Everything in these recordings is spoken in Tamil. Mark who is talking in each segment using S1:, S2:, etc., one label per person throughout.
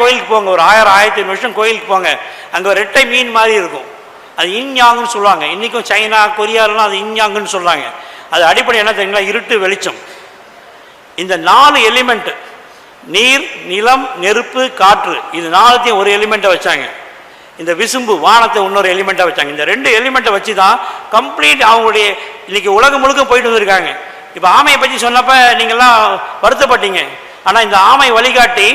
S1: கோயிலுக்கு போங்க ஒரு ஆயிரம் ஆயிரத்தி ஐநூறு வருஷம் கோயிலுக்கு போங்க. அங்கே ஒரு ரெட்டை மீன் மாதிரி இருக்கும். அது இன்யாங்குன்னு சொல்லுவாங்க. இன்றைக்கும் சைனா கொரியாலலாம் அது இன்யாங்குன்னு சொல்கிறாங்க அது அடிப்படை என்ன தெரியுங்களா? இருட்டு வெளிச்சம். இந்த நாலு எலிமெண்ட்டு நீர் நிலம் நெருப்பு காற்று இது நாலுத்தையும் ஒரு எலிமெண்ட்டை வச்சாங்க. இந்த விசும்பு வானத்தை இன்னொரு எலிமெண்ட்டாக வச்சாங்க. இந்த ரெண்டு எலிமெண்ட்டை வச்சு தான் கம்ப்ளீட் அவங்களுடைய இன்றைக்கி உலகம் முழுக்க போயிட்டு வந்திருக்காங்க. இப்போ ஆமையை பற்றி சொன்னப்போ நீங்கள்லாம் வருத்தப்பட்டீங்க. ஆனால் இந்த ஆமை வழிகாட்டி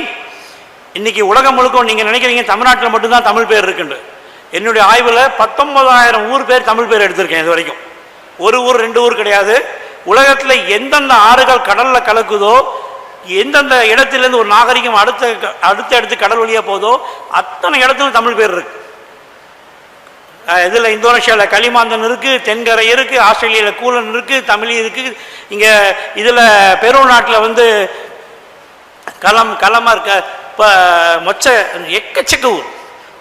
S1: இன்னைக்கு உலகம் முழுக்க நீங்கள் நினைக்கிறீங்க தமிழ்நாட்டில் மட்டும்தான் தமிழ் பேர் இருக்குண்டு என்னுடைய ஆய்வில் பத்தொன்பதாயிரம் ஊர் பேர் தமிழ் பேர் எடுத்திருக்கேன் இது வரைக்கும். ஒரு ஊர் ரெண்டு ஊர் கிடையாது. உலகத்தில் எந்தெந்த ஆறுகள் கடலில் கலக்குதோ எந்தெந்த இடத்துலேருந்து ஒரு நாகரிகம் அடுத்த அடுத்த இடத்து கடல் வழியாக போதோ அத்தனை இடத்துலையும் தமிழ் பேர் இருக்கு. இதில் இந்தோனேஷியாவில் களிமாந்தன் இருக்குது தென்கரை இருக்குது ஆஸ்திரேலியாவில் கூலன் இருக்குது தமிழ் இருக்குது இங்கே இதில் பெரு நாட்டில் வந்து களம் களமாக இருக்க இப்போ மொச்ச எக்கச்சக்க ஊர்.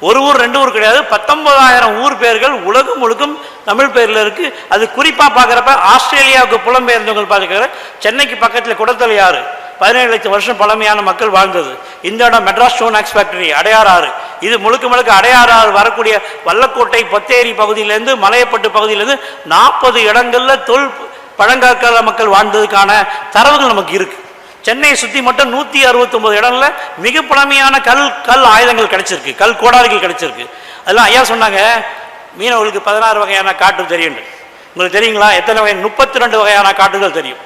S1: ஒரு ஊர் ரெண்டு ஊர் கிடையாது. பத்தொன்பதாயிரம் ஊர் பேர்கள் உலகம் முழுக்கும் தமிழ் பேரில் இருக்குது அது குறிப்பாக பார்க்குறப்ப ஆஸ்திரேலியாவுக்கு புலம்பெயர்ந்தவங்க பார்த்துக்கிற சென்னைக்கு பக்கத்தில் குடத்தலை ஆறு. பதினேழு லட்சம் வருஷம் பழமையான மக்கள் வாழ்ந்தது. இந்த இடம் Madras stone axe factory Adyar ஆறு. இது முழுக்க முழுக்க அடையாறு ஆறு வரக்கூடிய வல்லக்கோட்டை பொத்தேரி பகுதியிலேருந்து மலையப்பட்டு பகுதியிலேருந்து நாற்பது இடங்களில் தொல் பழங்கால மக்கள் வாழ்ந்ததுக்கான தரவுகள் நமக்கு இருக்குது சென்னையை சுற்றி மட்டும் நூற்றி அறுபத்தொம்பது இடங்களில் மிக பழமையான கல் கல் ஆயுதங்கள் கிடைச்சிருக்கு. கல் கோடாரிகள் கிடைச்சிருக்கு. அதெல்லாம் ஐயா சொன்னாங்க மீனவர்களுக்கு பதினாறு வகையான காற்று தெரியும். உங்களுக்கு தெரியுங்களா? எத்தனை வகை? முப்பத்தி ரெண்டு வகையான காட்டுகள் தெரியும்.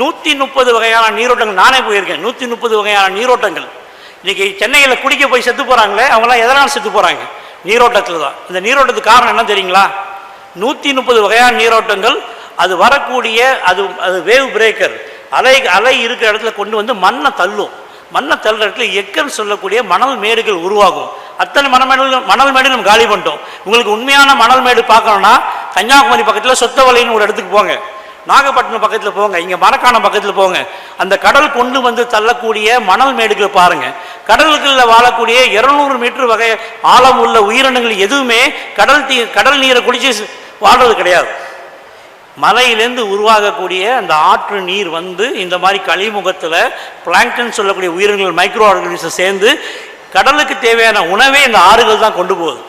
S1: நூற்றி முப்பது வகையான நீரோட்டங்கள் நானே போயிருக்கேன். நூற்றி முப்பது வகையான நீரோட்டங்கள். இன்றைக்கி சென்னையில் குடிக்க போய் செத்து போகிறாங்களே அவங்களாம் எதனால் செத்து போகிறாங்க நீரோட்டத்தில் தான். இந்த நீரோட்டத்துக்கு காரணம் என்ன தெரியுங்களா? நூற்றி முப்பது வகையான நீரோட்டங்கள் அது வரக்கூடிய அது அது வேவ் பிரேக்கர். அலை அலை இருக்கிற இடத்துல கொண்டு வந்து மண்ணை தள்ளும். மண்ணை தள்ளுற இடத்துல எக்கன்னு சொல்லக்கூடிய மணல் மேடுகள் உருவாகும். அத்தனை மணமேடுகள் மணல் மேடு நம்ம காலி பண்ணிட்டோம். உங்களுக்கு உண்மையான மணல் மேடு பார்க்கணும்னா கன்னியாகுமரி பக்கத்தில் சொத்தவலைன்னு ஒரு இடத்துக்கு போங்க. நாகப்பட்டினம் பக்கத்தில் போங்க. இங்கே மரக்காணம் பக்கத்தில் போங்க. அந்த கடல் கொண்டு வந்து தள்ளக்கூடிய மணல் மேடுகளை பாருங்கள் கடல்களில் வாழக்கூடிய இருநூறு மீட்டர் வகை ஆழம் உள்ள உயிரினங்கள் எதுவுமே கடல் தீ கடல் நீரை குடிச்சு வாழ்றது கிடையாது. மலையிலேருந்து உருவாகக்கூடிய அந்த ஆற்று நீர் வந்து இந்த மாதிரி கழிமுகத்தில் பிளாங்டன் சொல்லக்கூடிய உயிரினங்கள் மைக்ரோ ஆர்கனிசம் சேர்ந்து கடலுக்கு தேவையான உணவே இந்த ஆறுகள் தான் கொண்டு போகுது.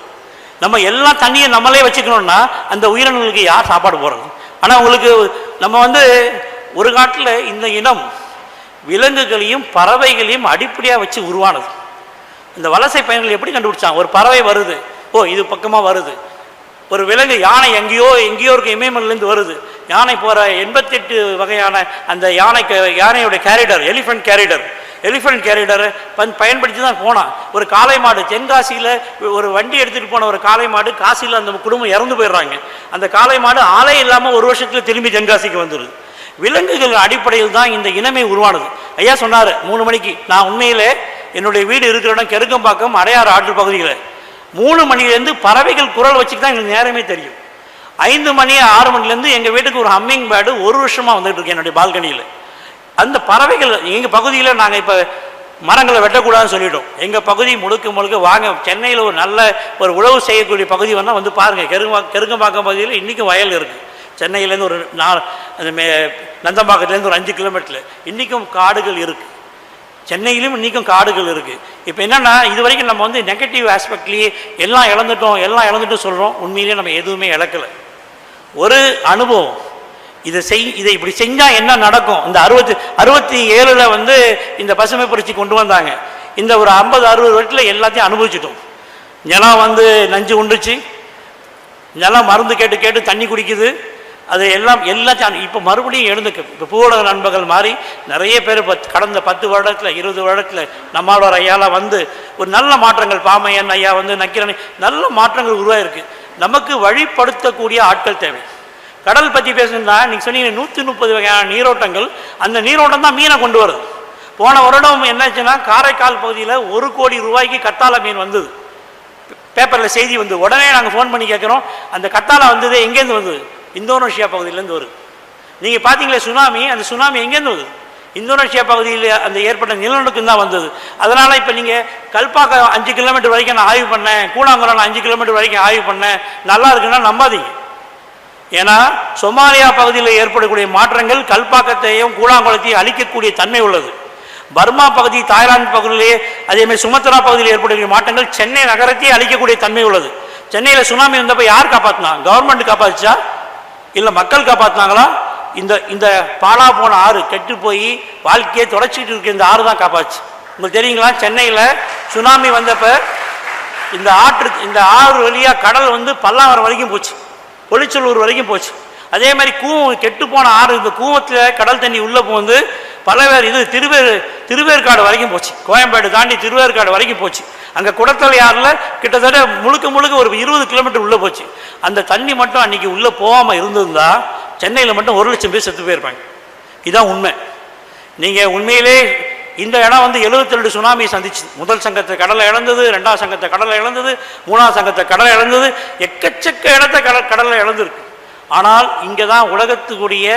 S1: நம்ம எல்லா தண்ணியை நம்மளே வச்சுக்கணும்னா அந்த உயிரினங்களுக்கு யார் சாப்பாடு போடுறது? ஆனால் உங்களுக்கு நம்ம வந்து ஒரு காட்டில் இந்த இனம் விலங்குகளையும் பறவைகளையும் அடிப்படையாக வச்சு உருவானது. இந்த வலசை பயணிகள் எப்படி கண்டுபிடிச்சாங்க? ஒரு பறவை வருது. ஓ இது பக்கமாக வருது. ஒரு விலங்கு யானை எங்கேயோ எங்கேயோ இருக்க இமயமலேருந்து வருது. யானை போகிற எண்பத்தெட்டு வகையான அந்த யானை யானையோட கேரிடர் எலிஃபண்ட் கேரிடர் எலிஃபண்ட் கேரிடரை பன் பயன்படுத்தி தான் போனான். ஒரு காளை மாடு தென்காசியில் ஒரு வண்டி எடுத்துகிட்டு போன ஒரு காளை மாடு காசியில் அந்த குடும்பம் இறந்து போயிடுறாங்க. அந்த காளை மாடு ஆலை இல்லாமல் ஒரு வருஷத்தில் திரும்பி தென்காசிக்கு வந்துடுது விலங்குகள் அடிப்படையில் தான் இந்த இனமே உருவானது. ஐயா சொன்னார் மூணு மணிக்கு நான் உண்மையிலே என்னுடைய வீடு இருக்கிற இடம் கெருக்கம்பாக்கம் அடையாறு ஆற்று பகுதியில். மூணு மணிலேருந்து பறவைகள் குரல் வச்சுட்டு தான் எங்களுக்கு நேரமே தெரியும். ஐந்து மணி ஆறு மணிலேருந்து எங்கள் வீட்டுக்கு ஒரு ஹம்மிங் பேர்டு ஒரு வருஷமாக வந்துகிட்டு இருக்கு என்னுடைய பால்கனியில். அந்த பறவைகள் எங்கள் பகுதியில் நாங்கள் இப்போ மரங்களை வெட்டக்கூடாதுன்னு சொல்லிட்டோம். எங்கள் பகுதி முழுக்க முழுக்க வாங்க சென்னையில் ஒரு நல்ல ஒரு உழவு செய்யக்கூடிய பகுதி வந்தால் வந்து பாருங்கள் கெருங்கா கெருங்கம்பாக்கம் பகுதியில் இன்றைக்கும் வயல் இருக்குது சென்னையிலேருந்து ஒரு நா அந்த மே நந்தம்பாக்கத்துலேருந்து ஒரு அஞ்சு கிலோமீட்டரில். இன்றைக்கும் காடுகள் இருக்குது சென்னையிலும் இன்றைக்கும் காடுகள் இருக்குது இப்போ என்னென்னா இது வரைக்கும் நம்ம வந்து நெகட்டிவ் ஆஸ்பெக்ட்லேயே எல்லாம் இழந்துட்டோம் எல்லாம் இழந்துட்டு சொல்கிறோம் உண்மையிலேயே நம்ம எதுவுமே இழக்கலை. ஒரு அனுபவம். இதை செய் இதை இப்படி செஞ்சால் என்ன நடக்கும்? இந்த அறுபத்தி அறுபத்தி ஏழில் வந்து இந்த பசுமை புரட்சி கொண்டு வந்தாங்க. இந்த ஒரு ஐம்பது அறுபது வருஷத்தில் எல்லாத்தையும் அனுபவிச்சிட்டோம். நிலம் வந்து நஞ்சு உண்டுச்சு. நிலம் மருந்து கேட்டு கேட்டு தண்ணி குடிக்குது. அது எல்லாம் எல்லாத்தையும் இப்போ மறுபடியும் எழுந்துக்கு. இப்போ பூவுலக நண்பர்கள் மாதிரி நிறைய பேர் பத் கடந்த பத்து வருடத்தில் இருபது வருடத்தில் நம்மளோட ஐயாலாம் வந்து ஒரு நல்ல மாற்றங்கள். பாமையன் ஐயா வந்து நக்கிரணி நல்ல மாற்றங்கள் உருவாயிருக்கு. நமக்கு வழிப்படுத்தக்கூடிய ஆட்கள் தேவை. கடல் பற்றி பேசுனா நீங்கள் சொன்னீங்க நூற்றி முப்பது வகையான நீரோட்டங்கள். அந்த நீரோட்டம் தான் மீனை கொண்டு வருது. போன வருடம் என்னாச்சுன்னா காரைக்கால் பகுதியில் ஒரு கோடி ரூபாய்க்கு கத்தாழை மீன் வந்தது. பேப்பரில் செய்தி வந்து உடனே நாங்கள் ஃபோன் பண்ணி கேட்குறோம். அந்த கத்தாழை வந்தது எங்கேருந்து வந்தது? இந்தோனேஷியா பகுதியிலேருந்து வருது. நீங்கள் பார்த்தீங்களே சுனாமி அந்த சுனாமி எங்கேருந்து வருது? இந்தோனேஷியா பகுதியில் அந்த ஏற்பட்ட நிலநடுக்கம் தான் வந்தது. அதனால் இப்போ நீங்கள் கல்பாக்கம் அஞ்சு கிலோமீட்டர் வரைக்கும் நான் ஆய்வு பண்ணேன் கூழாங்குளம் அஞ்சு கிலோமீட்டர் வரைக்கும் ஆய்வு பண்ணேன். நல்லா இருக்குன்னா நம்பாதீங்க. ஏன்னா சொமாலியா பகுதியில் ஏற்படக்கூடிய மாற்றங்கள் கல்பாக்கத்தையும் கூழாங்குளத்தையும் அழிக்கக்கூடிய தன்மை உள்ளது. பர்மா பகுதி தாய்லாந்து பகுதியிலேயே அதேமாதிரி சுமத்ரா பகுதியில் ஏற்படக்கூடிய மாற்றங்கள் சென்னை நகரத்தையே அழிக்கக்கூடிய தன்மை உள்ளது. சென்னையில் சுனாமி வந்தப்போ யார் காப்பாற்றினா கவர்மெண்ட் காப்பாத்துச்சா? இல்லை மக்கள் காப்பாற்றினாங்களா இந்த இந்த பாலா போன ஆறு கெட்டு போய் வாழ்க்கையை தொடச்சிக்கிட்டு இருக்க இந்த ஆறு தான் காப்பாச்சு. உங்களுக்கு தெரியுங்களா சென்னையில் சுனாமி வந்தப்போ இந்த ஆற்று இந்த ஆறு வழியாக கடல் வந்து பல்லாவரம் வரைக்கும் போச்சு. பொலிச்சலூர் வரைக்கும் போச்சு. அதே மாதிரி கூவம் கெட்டு போன ஆறு இந்த கூவத்தில் கடல் தண்ணி உள்ளே போந்து பல பேர் இது திருவேறு திருவேற்காடு வரைக்கும் போச்சு. கோயம்பேடு தாண்டி திருவேற்காடு வரைக்கும் போச்சு. அங்கே குடத்தலை ஆறில் கிட்டத்தட்ட முழுக்க முழுக்க ஒரு இருபது கிலோமீட்டர் உள்ளே போச்சு. அந்த தண்ணி மட்டும் அன்னைக்கு உள்ளே போகாமல் இருந்திருந்தா சென்னையில் மட்டும் ஒரு லட்சம் பேர் செத்து போயிருப்பாங்க. இதுதான் உண்மை. நீங்கள் உண்மையிலே இந்த இடம் வந்து 72 ரெண்டு சுனாமி சந்திச்சு. முதல் சங்கத்தை கடலை இழந்தது ரெண்டாம் சங்கத்தை கடலை இழந்தது மூணாம் சங்கத்தை கடலை இழந்தது எக்கச்சக்க இடத்த கடல் கடலை இழந்திருக்கு. ஆனால் இங்கே தான் உலகத்துக்குரிய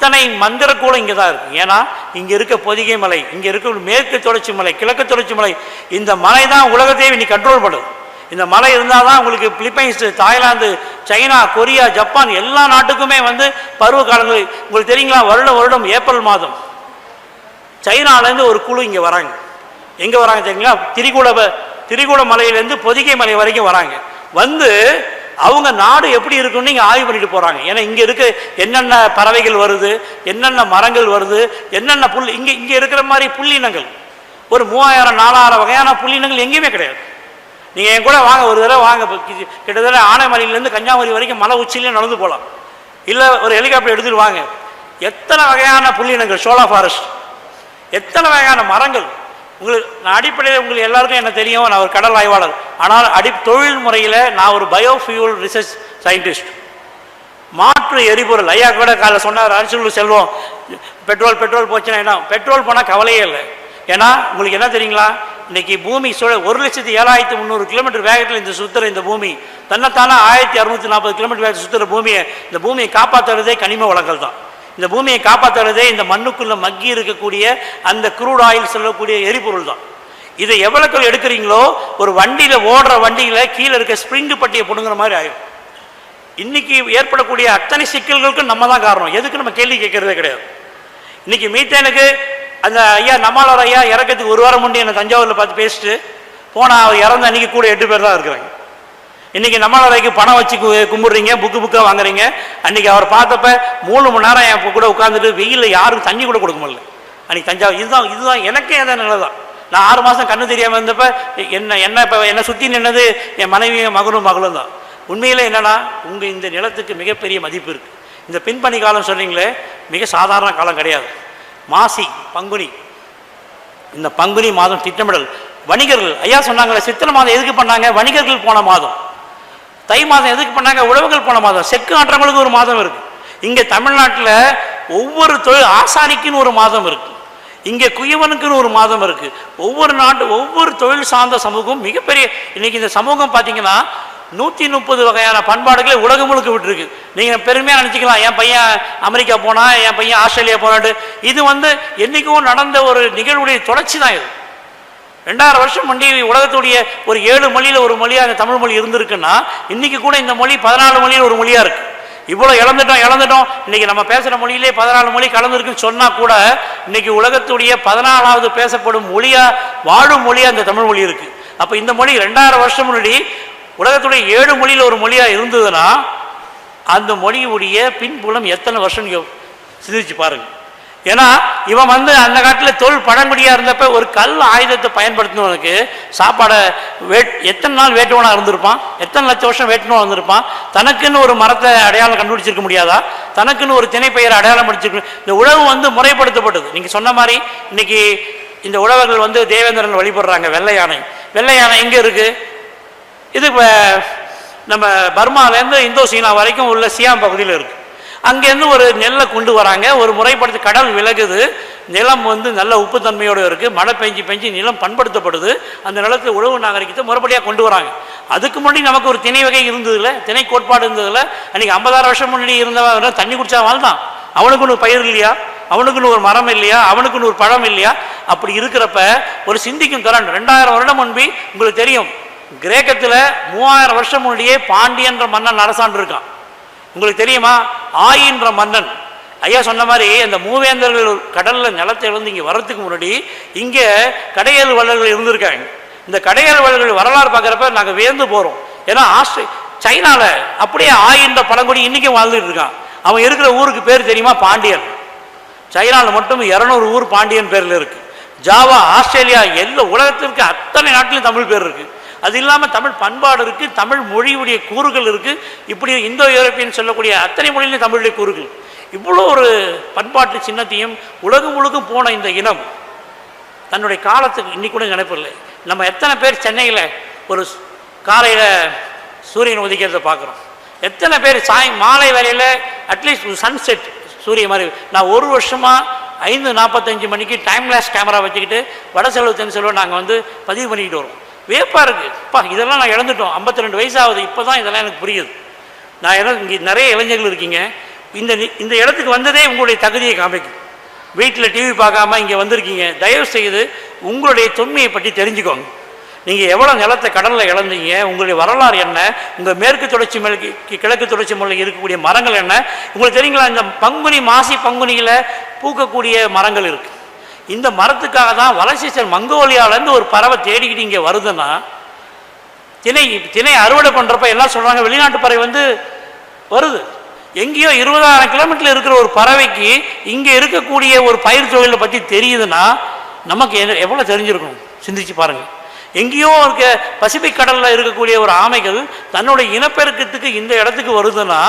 S1: அத்தனை மந்திரக்கூடம் இங்கே தான் இருக்குது ஏன்னா இங்கே இருக்க பொதிகை மலை இங்கே இருக்க மேற்கு தொடர்ச்சி மலை கிழக்கு தொடர்ச்சி மலை இந்த மலை தான் உலகத்தையும் இன்னைக்கு கண்ட்ரோல் பண்ணுது இந்த மலை இருந்தால் தான் உங்களுக்கு Philippines Thailand China Korea Japan எல்லா நாட்டுக்குமே வந்து பருவ காலங்கள் உங்களுக்கு தெரியுங்களா? வருடம் வருடம் ஏப்ரல் மாதம். சைனாலேருந்து ஒரு குழு இங்கே வராங்க. எங்கே வராங்க தெரியுங்களா? திரிகூட திரிகூட மலையிலேருந்து பொதிகை மலை வரைக்கும் வராங்க. வந்து அவங்க நாடு எப்படி இருக்குன்னு இங்கே ஆய்வு பண்ணிட்டு போகிறாங்க ஏன்னா இங்கே இருக்க என்னென்ன பறவைகள் வருது என்னென்ன மரங்கள் வருது என்னென்ன புல் இங்கே இங்கே இருக்கிற மாதிரி புள்ளினங்கள் ஒரு மூவாயிரம் நாலாயிரம் வகையான புள்ளினங்கள் எங்கேயுமே கிடையாது. நீங்கள் என் கூட வாங்க ஒரு தடவை வாங்க கிட்டத்தட்ட ஆனைமலையிலேருந்து கன்னியாகுமரி வரைக்கும் மலை உச்சியிலே நடந்து போகலாம். இல்லை ஒரு ஹெலிகாப்டர் எடுத்துகிட்டு வாங்க. எத்தனை வகையான புள்ளினங்கள் சோலா ஃபாரஸ்ட் எத்தனை வகையான மரங்கள்? உங்களுக்கு நான் அடிப்படையில் உங்களுக்கு எல்லாருக்கும் என்ன தெரியும் நான் ஒரு கடல் ஆய்வாளர். ஆனால் அடி தொழில் முறையில் நான் ஒரு பயோஃபியூல் ரிசர்ச் சயின்டிஸ்ட் மாற்று எரிபொருள் ஐயா கூட காலைல சொன்னார் அரசு செல்வம். பெட்ரோல் பெட்ரோல் போச்சுன்னா என்ன? பெட்ரோல் போனால் கவலையே இல்லை. ஏன்னா உங்களுக்கு என்ன தெரியுங்களா? இன்னைக்கு பூமி சுழ ஒரு லட்சத்தி ஏழாயிரத்தி முந்நூறு கிலோமீட்டர் வேகத்தில் இந்த சுத்துற இந்த பூமி. தன்னைத்தானே ஆயிரத்தி அறுநூத்தி நாற்பது கிலோமீட்டர் வேகத்தில் சுத்துற பூமியை இந்த பூமியை காப்பாற்றுறதே கனிம வளங்கள் தான் இந்த பூமியை காப்பாற்றுறதே இந்த மண்ணுக்குள்ள மக்கி இருக்கக்கூடிய அந்த குரூட் ஆயில் சொல்லக்கூடிய எரிபொருள் தான். இதை எவ்வளோக்கு எடுக்கிறீங்களோ ஒரு வண்டியில் ஓடுற வண்டியில் கீழே இருக்க ஸ்ப்ரிங்கு பட்டியை பிடுங்குற மாதிரி ஆயிடும் இன்னைக்கு ஏற்படக்கூடிய அத்தனை சிக்கல்களுக்கும் நம்ம தான் காரணம். எதுக்கு நம்ம கேள்வி கேட்கறதே கிடையாது. இன்னைக்கு மீத்தேனுக்கு அந்த ஐயா நம்மளோட ஐயா இறக்கிறதுக்கு ஒரு வாரம் முன்னே என்ன தஞ்சாவூரில் பார்த்து பேசிட்டு போனால் அவர் இறந்த அன்னைக்கு கூட எட்டு பேர் தான் இருக்கிறாங்க. இன்னைக்கு நம்மளாரைக்கு பணம் வச்சு கும்பிடுறீங்க புக்கு புக்காக வாங்குறீங்க. அன்னைக்கு அவர் பார்த்தப்ப மூணு மணி நேரம் என் கூட உட்காந்துட்டு வெயிலில் யாரும் தண்ணி கூட கொடுக்க முடியல. அன்னைக்கு தஞ்சாவூர் இதுதான் இதுதான் எனக்கே அதான் நல்லதான் தான் நான் ஆறு மாதம் கண்ணு தெரியாமல் இருந்தப்ப என்ன என்ன இப்போ என்னை சுற்றி நின்னது என் மனைவியும் மகனும் மகளும் தான். உண்மையிலே என்னென்னா உங்கள் இந்த நிலத்துக்கு மிகப்பெரிய மதிப்பு இருக்குது இந்த பின்பணி காலம் சொன்னீங்களே மிக சாதாரண காலம் கிடையாது. மாசி பங்குனி. இந்த பங்குனி மாதம் திட்டமிடல். வணிகர்கள் ஐயா சொன்னாங்களே சித்திரை மாதம் எதுக்கு பண்ணாங்க? வணிகர்கள் போன மாதம். தை மாதம் எதுக்கு பண்ணாங்க? உழவுகள் போன மாதம். செக்கு ஆட்டுறவங்களுக்கு ஒரு மாதம் இருக்கு. இங்கே தமிழ்நாட்டில் ஒவ்வொரு தொழில் ஆசாரிக்குன்னு ஒரு மாதம் இருக்கு. இங்கே குயவனுக்குன்னு ஒரு மாதம் இருக்கு. ஒவ்வொரு நாட்டு ஒவ்வொரு தொழில் சார்ந்த சமூகம் மிகப்பெரிய இன்னைக்கு இந்த சமூகம் பார்த்தீங்கன்னா நூற்றி முப்பது வகையான பண்பாடுகளை உலகம் முழுக்க விட்டுருக்கு. நீங்கள் பெருமையாக நினச்சிக்கலாம். என் பையன் அமெரிக்கா போனா என் பையன் ஆஸ்திரேலியா போனாட்டு இது வந்து என்றைக்கும் நடந்த ஒரு நிகழ்வுடைய தொடர்ச்சி தான் இது. ரெண்டாயிரம் வருஷம் முந்தி உலகத்துடைய ஒரு ஏழு மொழியில் ஒரு மொழியாக இந்த தமிழ் மொழி இருந்திருக்குன்னா இன்னைக்கு கூட இந்த மொழி பதினாலு மொழியில் ஒரு மொழியாக இருக்குது இவ்வளோ இழந்துட்டோம் இழந்துட்டோம். இன்னைக்கு நம்ம பேசுகிற மொழியிலே பதினாலு மொழி கலந்துருக்குன்னு சொன்னால் கூட இன்னைக்கு உலகத்துடைய பதினாலாவது பேசப்படும் மொழியாக வாழும் மொழியாக இந்த தமிழ் மொழி இருக்குது அப்போ இந்த மொழி ரெண்டாயிரம் வருஷம் முன்னாடி உலகத்துடைய ஏழு மொழியில் ஒரு மொழியாக இருந்ததுன்னா அந்த மொழியுடைய பின்புலம் எத்தனை வருஷம் சிந்திச்சு பாருங்கள் ஏன்னா இவன் வந்து அந்த காலத்தில் தொழில் பழங்குடியாக இருந்தப்ப ஒரு கல் ஆயுதத்தை பயன்படுத்தினவனுக்கு சாப்பாடை வேட் எத்தனை நாள் வேட்டுவனாக இருந்திருப்பான்? எத்தனை லட்ச வருஷம் வேட்டுவனாக இருந்திருப்பான்? தனக்குன்னு ஒரு மரத்தை அடையாளம் கண்டுபிடிச்சிருக்க முடியாதா? தனக்குன்னு ஒரு திணைப்பெயரை அடையாளம் படிச்சிருக்க இந்த உழவு வந்து முறைப்படுத்தப்பட்டது. நீங்கள் சொன்ன மாதிரி இன்னைக்கு இந்த உழவர்கள் வந்து தேவேந்திரன் வழிபடுறாங்க வெள்ளை யானை. வெள்ளை யானை எங்கே இருக்குது இது இப்போ நம்ம பர்மாலேருந்து இந்தோ சீனா வரைக்கும் உள்ள சியாம் பகுதியில் இருக்குது அங்கேருந்து ஒரு நெல்லை கொண்டு வராங்க. ஒரு முறைப்படுத்தி கடல் விலகுது. நிலம் வந்து நல்ல உப்புத்தன்மையோடு இருக்குது மழை பெஞ்சு பெஞ்சு நிலம் பண்படுத்தப்படுது. அந்த நிலத்தில் உழவு நாகரிகத்தை முறைப்படியாக கொண்டு வராங்க. அதுக்கு முன்னாடி நமக்கு ஒரு திணை வகை இருந்ததில்ல திணை கோட்பாடு இருந்ததில்ல அன்றைக்கி ஐம்பதாயிரம் வருஷம் முன்னாடி இருந்தவன் தண்ணி குடித்தா வாழ்ந்தான். அவனுக்குன்னு ஒரு பயிர் இல்லையா? அவனுக்குன்னு ஒரு மரம் இல்லையா? அவனுக்குன்னு ஒரு பழம் இல்லையா? அப்படி இருக்கிறப்ப ஒரு சிந்திக்கும் திறன். ரெண்டாயிரம் வருடம் முன்பு உங்களுக்கு தெரியும். கிரேக்கத்தில் மூவாயிரம் வருஷம் முன்னாடியே பாண்டியன்ற மன்னன் அரசாண்டு இருக்கான். உங்களுக்கு தெரியுமா? ஆயின்ற மன்னன். ஐயா சொன்ன மாதிரி அந்த மூவேந்தர்கள் கடலில் நிலத்தை இருந்து இங்கே வர்றதுக்கு முன்னாடி இங்கே கடையல் வள்ளல்கள் இருந்திருக்காங்க. இந்த கடையல் வள்ளல்கள் வரலாறு பார்க்குறப்ப நாங்கள் வியந்து போகிறோம் ஏன்னா ஆஸ்திரே சைனாவில் அப்படியே ஆயின்ற பழங்குடி இன்றைக்கும் வாழ்ந்துட்டு இருக்கான். அவன் இருக்கிற ஊருக்கு பேர் தெரியுமா? பாண்டியன். சைனாவில் மட்டும் இரநூறு ஊர் பாண்டியன் பேரில் இருக்குது ஜாவா ஆஸ்திரேலியா எல்லா உலகத்திற்கு அத்தனை நாட்டிலும் தமிழ் பேர் இருக்குது அது இல்லாமல் தமிழ் பண்பாடு இருக்குது தமிழ் மொழியுடைய கூறுகள் இருக்குது இப்படி இந்தோ யூரோப்பியன் சொல்லக்கூடிய அத்தனை மொழியிலும் தமிழுடைய கூறுகள். இவ்வளோ ஒரு பண்பாட்டு சின்னத்தையும் உலகம் முழுக்கும் போன இந்த இனம் தன்னுடைய காலத்துக்கு இன்னைக்கு கூட நினைப்பில்லை நம்ம எத்தனை பேர் சென்னையில் ஒரு காலையில் சூரியன் உதிக்கிறத பார்க்குறோம். எத்தனை பேர் சாய் மாலை வேலையில் அட்லீஸ்ட் சன்செட் சூரிய மாதிரி. நான் ஒரு வருஷமாக ஐந்து நாற்பத்தஞ்சு மணிக்கு டைம்லெஸ் கேமரா வச்சுக்கிட்டு வட செலவு தென் செலவு நாங்கள் வந்து பதிவு பண்ணிக்கிட்டு வரோம் வேப்பா இருக்குது அப்பா இதெல்லாம் நான் இழந்துட்டோம். 52 ரெண்டு வயசாகுது. இப்போ தான் இதெல்லாம் எனக்கு புரியுது. நான் இடம் இங்கே நிறைய இளைஞர்கள் இருக்கீங்க. இந்த இந்த இடத்துக்கு வந்ததே உங்களுடைய தகுதியை காமிக்கும். வீட்டில் டிவி பார்க்காம இங்கே வந்திருக்கீங்க. தயவு செய்து உங்களுடைய தொன்மையை பற்றி தெரிஞ்சுக்கோங்க. நீங்கள் எவ்வளோ நிலத்தை கடலில் இழந்தீங்க உங்களுடைய வரலாறு என்ன உங்கள் மேற்கு தொடர்ச்சி மலைக்கு கிழக்கு தொடர்ச்சி மலைக்கு இருக்கக்கூடிய மரங்கள் என்ன உங்களுக்கு தெரியுங்களா இந்த பங்குனி மாசி பங்குனியில் பூக்கக்கூடிய மரங்கள் இருக்குது இந்த மரத்துக்காக தான் வலசீசர் மங்கோலியாவிலேருந்து ஒரு பறவை தேடிக்கிட்டு இங்கே வருதுன்னா திணை திணை அறுவடை பண்ணுறப்ப எல்லாம் சொல்கிறாங்க வெளிநாட்டு பறவை வந்து வருது. எங்கேயோ இருபதாயிரம் கிலோமீட்டரில் இருக்கிற ஒரு பறவைக்கு இங்கே இருக்கக்கூடிய ஒரு பயிர் தொழிலை பற்றி தெரியுதுன்னா நமக்கு எவ்வளோ தெரிஞ்சிருக்கும் சிந்திச்சு பாருங்கள் எங்கேயோ இருக்க பசிபிக் கடலில் இருக்கக்கூடிய ஒரு ஆமைகள் தன்னுடைய இனப்பெருக்கத்துக்கு இந்த இடத்துக்கு வருதுன்னா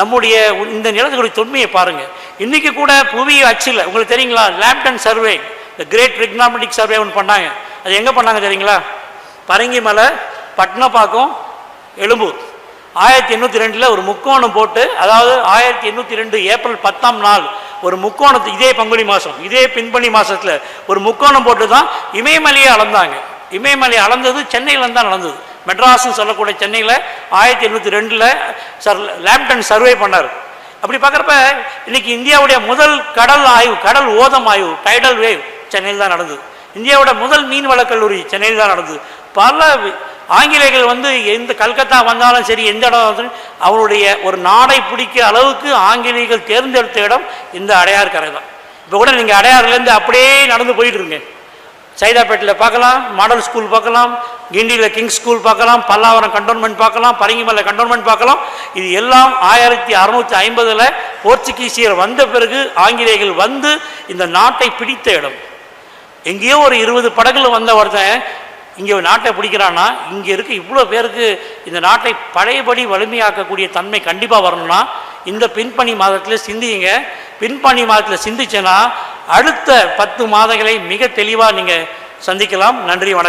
S1: நம்முடைய இந்த நிலத்துடைய தொன்மையை பாருங்கள் இன்றைக்கி கூட புவி அச்சில் உங்களுக்கு தெரியுங்களா? லேப்டன் சர்வே இந்த கிரேட் ரிக்னாமெட்டிக் சர்வே ஒன்று பண்ணாங்க. அது எங்கே பண்ணாங்க தெரியுங்களா? பரங்கிமலை பட்னப்பாக்கம் எழும்பூர். ஆயிரத்தி எண்ணூற்றி ரெண்டில் ஒரு முக்கோணம் போட்டு அதாவது ஆயிரத்தி எண்ணூற்றி ரெண்டு ஏப்ரல் பத்தாம் நாள் ஒரு முக்கோணத்து இதே பங்குனி மாதம் இதே பின்பணி மாதத்தில் ஒரு முக்கோணம் போட்டு தான் இமயமலையை அளந்தாங்க. இமயமலை அளந்தது சென்னையில் தான் நடந்தது. மெட்ராஸ்ன்னு சொல்லக்கூடிய சென்னையில் ஆயிரத்தி எழுநூற்றி ரெண்டில் சர் லேப்டன் சர்வே பண்ணார். அப்படி பார்க்குறப்ப இன்னைக்கு இந்தியாவுடைய முதல் கடல் ஆய்வு கடல் ஓதம் ஆய்வு டைடல் வேவ் சென்னையில் தான் நடந்தது. இந்தியாவோட முதல் மீன்வளக் கல்லூரி சென்னையில் தான் நடந்தது. பல ஆங்கிலேயர்கள் வந்து எந்த கல்கத்தா வந்தாலும் சரி எந்த இடம் வந்தாலும் அவருடைய ஒரு நாடை பிடிக்க அளவுக்கு ஆங்கிலேயர்கள் தேர்ந்தெடுத்த இடம் இந்த அடையார் கரை தான். இப்போ கூட நீங்கள் அடையாறுலேருந்து அப்படியே நடந்து போயிட்டு சைதாப்பேட்டில் பார்க்கலாம் மாடல் ஸ்கூல் பார்க்கலாம் கிண்டியில் கிங்ஸ் ஸ்கூல் பார்க்கலாம் பல்லாவரம் கண்டோன்மெண்ட் பார்க்கலாம் பரங்கிமலை கண்டோன்மெண்ட் பார்க்கலாம். இது எல்லாம் ஆயிரத்தி அறநூற்றி ஐம்பதில் போர்ச்சுகீசியர் வந்த பிறகு ஆங்கிலேயர்கள் வந்து இந்த நாட்டை பிடித்த இடம். எங்கேயோ ஒரு இருபது படகுல வந்த ஒருத்தன் இங்கே நாட்டை பிடிக்கிறான்னா இங்கே இருக்க இவ்வளோ பேருக்கு இந்த நாட்டை பழையபடி வலிமையாக்கக்கூடிய தன்மை கண்டிப்பாக வரணும்னா இந்த பின்பணி மாதத்தில் சிந்திங்க பின்பணி மாதத்தில் சிந்திச்சேன்னா அடுத்த பத்து மாதங்களை மிக தெளிவாக நீங்கள் சந்திக்கலாம். நன்றி வணக்கம்.